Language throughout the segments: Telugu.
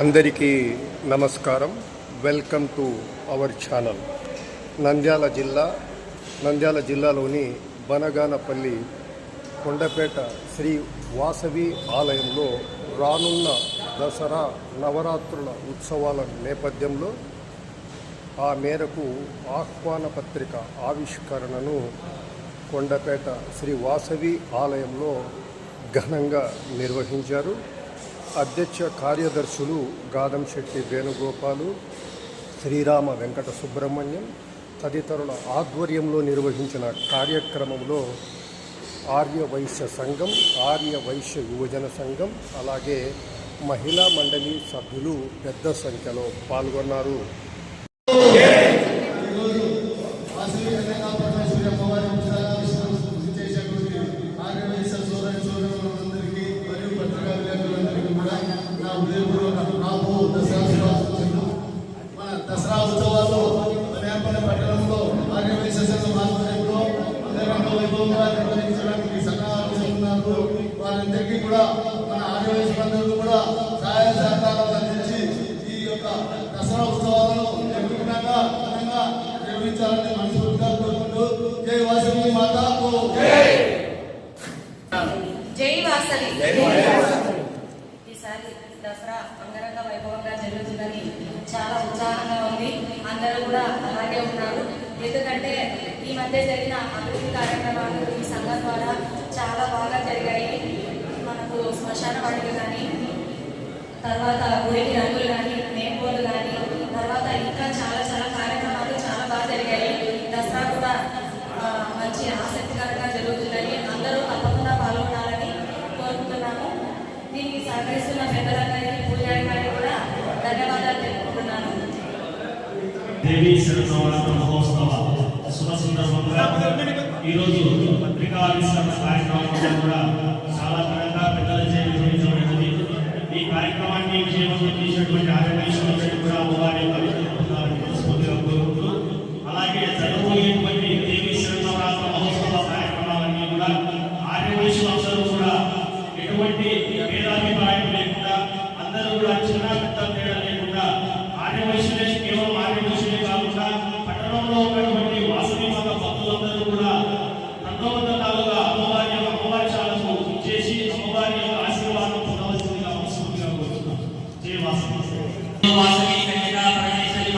అందరికీ నమస్కారం. Welcome to our channel. Nandyal జిల్లా నంద్యాల జిల్లాలోని బనగానపల్లి కొండపేట శ్రీ వాసవి ఆలయంలో రానున్న దసరా నవరాత్రుల ఉత్సవాల నేపథ్యంలో ఆ మేరకు ఆహ్వాన పత్రిక ఆవిష్కరణను కొండపేట శ్రీ వాసవి ఆలయంలో ఘనంగా నిర్వహించారు. అధ్యక్ష కార్యదర్శులు గాదంశెట్టి వేణుగోపాలు శ్రీరామ వెంకట సుబ్రహ్మణ్యం తదితరుల ఆధ్వర్యంలో నిర్వహించిన కార్యక్రమంలో ఆర్య వైశ్య సంఘం ఆర్య వైశ్య యువజన సంఘం అలాగే మహిళా మండలి సభ్యులు పెద్ద సంఖ్యలో పాల్గొన్నారు. దసరా ఉత్సవాలు నేర్పల్లి పట్టణంలో ఆర్యవైశ్య సంఘం ఆధ్వర్యంలో అంగరంగ వైభవంగా నిర్వహించడానికి సన్నాహాలు చేస్తున్నారు. వారందరికీ కూడా మన ఆర్యవైశ్యులందరికీ కూడా సహాయ సహకారాలు అందించి ఈ యొక్క దసరా ఉత్సవాలను నిర్విఘ్నంగా ఘనంగా నిర్వహించాలని మనస్ఫూర్తిగా కోరుకుంటూ జై వాసవి మాతాకు జై వాసవి. ఈసారి దసరా అంగరంగ వైభవంగా జరుగుతుందని చాలా ఉత్సాహంగా ఉంది. అందరూ కూడా అలాగే ఉన్నారు. ఎందుకంటే ఈ మధ్య జరిగిన అభివృద్ధి కార్యక్రమాలు ఈ సంఘం ద్వారా చాలా బాగా జరిగాయి. మనకు శ్మశాన వాటిలు కానీ తర్వాత గుడికి రంగులు కానీ మేపోలు కానీ తర్వాత ఇంకా చాలా చాలా కార్యక్రమాలు చాలా బాగా జరిగాయి. దసరా కూడా మంచి ఆశ దేవి శరన్నవరాత్రి మహోత్సవ శుభ సందర్భంగా ఈరోజు పత్రికా ఆవిష్కరణ కార్యక్రమం కూడా చాలా ఘనంగా పెద్దలచే నిర్వహించబడినది ఈ కార్యక్రమాన్ని విజయవంతం చేసినటువంటి ఆర్యవైశ్యులందరికీ కూడా అమ్మవారి మనస్ఫూర్తిగా కోరుకుంటూ అలాగే జరగబోయేటువంటి దేవి శరన్నవరాత్రి మహోత్సవ కార్యక్రమాలన్నీ కూడా ఆర్యవైశ్యులందరూ కూడా ఎటువంటి భేదాభిప్రాయం లేకుండా అందరూ కూడా చిన్న పెద్ద తేడా లేకుండా ఆర్యవైశ్వరేష్ కేవలం పట్టణంలో ఉన్నటువంటి వాసవి మత భక్తులందరూ కూడా తండోబద్ధకాలుగా అమ్మవారి యొక్క అమ్మవారి చేసి అమ్మవారి యొక్క ఆశీర్వాదం పొందవలసిందిగా మనస్ఫూర్తిగా కోరుతున్నాం. వాసవి. వాసవి కన్యకా పరమేశ్వరి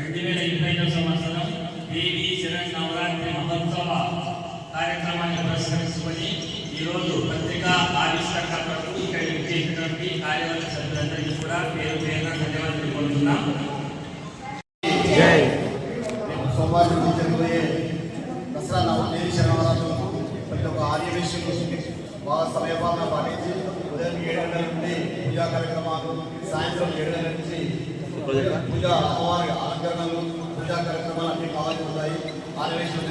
రెండు వేల ఇరవై ఐదవ సంవత్సరం దేవి శరణ్ నవరాత్రి మహోత్సవ కార్యక్రమాన్ని పురస్కరించుకొని ఈరోజు పత్రికా ఆవిష్కరణ ఇక్కడ చేసినటువంటి కార్యవర్గ సభ్యులందరికీ కూడా పేరు పేరున ధన్యవాదాలు తెలుపుకుంటున్నాం. రేపు జరగబోయే దసరా నవదేశ శనివారాలను ప్రతి ఒక్క ఆర్యవేశ్యులు బాగా సమయపాలన పాటించి ఉదయం ఏడు గంటల నుండి పూజా కార్యక్రమాలు సాయంత్రం ఏడు గంటల నుంచి పూజ అమ్మవారి అలంకరణలు పూజా కార్యక్రమాలు అన్ని కావాల్సి ఉంటాయి ఆర్యవేశ్యులు